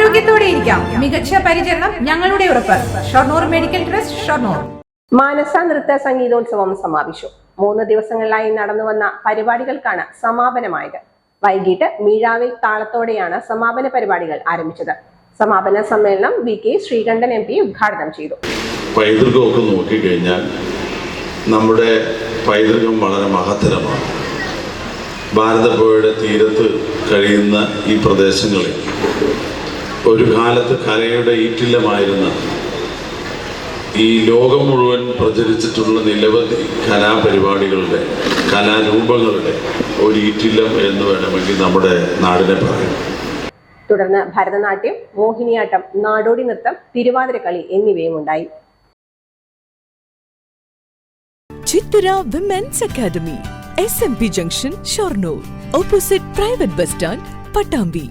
ആരോഗ്യത്തോടെ ഇരിക്കാം. മികച്ച പരിചരണം ഞങ്ങളുടെ ഉറപ്പ്. Shoranur medical trust Shoranur. മാനസ നൃത്ത സംഗീതോത്സവം സമാപിച്ചു. മൂന്ന് ദിവസങ്ങളിലായി നടന്നു വന്ന പരിപാടികൾക്കാണ് സമാപനമായത്. വൈകിട്ട് മീഴാവിൽ താളത്തോടെയാണ് സമാപന പരിപാടികൾ ആരംഭിച്ചത്. സമാപന സമ്മേളനം V K Sreekandan M P ഉദ്ഘാടനം ചെയ്തു. പൈതൃകമൊക്കെ നോക്കിക്കഴിഞ്ഞാൽ നമ്മുടെ പൈതൃകം വളരെ മഹത്തരമാണ്. ഭാരതപ്പുഴയുടെ തീരത്ത് കഴിയുന്ന ഈ പ്രദേശങ്ങളിൽ ഒരു കാലത്ത് കലയുടെ ഈറ്റില്ലമായിരുന്ന ഈ ലോകം മുഴുവൻ പ്രചരിച്ചിട്ടുള്ള നിരവധി കലാപരിപാടികളുടെ കലാരൂപങ്ങളുടെ ഒരു ഈറ്റില്ലം എന്ന് വേണമെങ്കിൽ നമ്മുടെ നാടിനെ പറയാം. തുടർന്ന് ഭരതനാട്യം മോഹിനിയാട്ടം നാടോടി നൃത്തം തിരുവാതിരക്കളി എന്നിവയും ഉണ്ടായി. Chithura women's academy S M P junction Shoranur opposite private bus stand Pattambi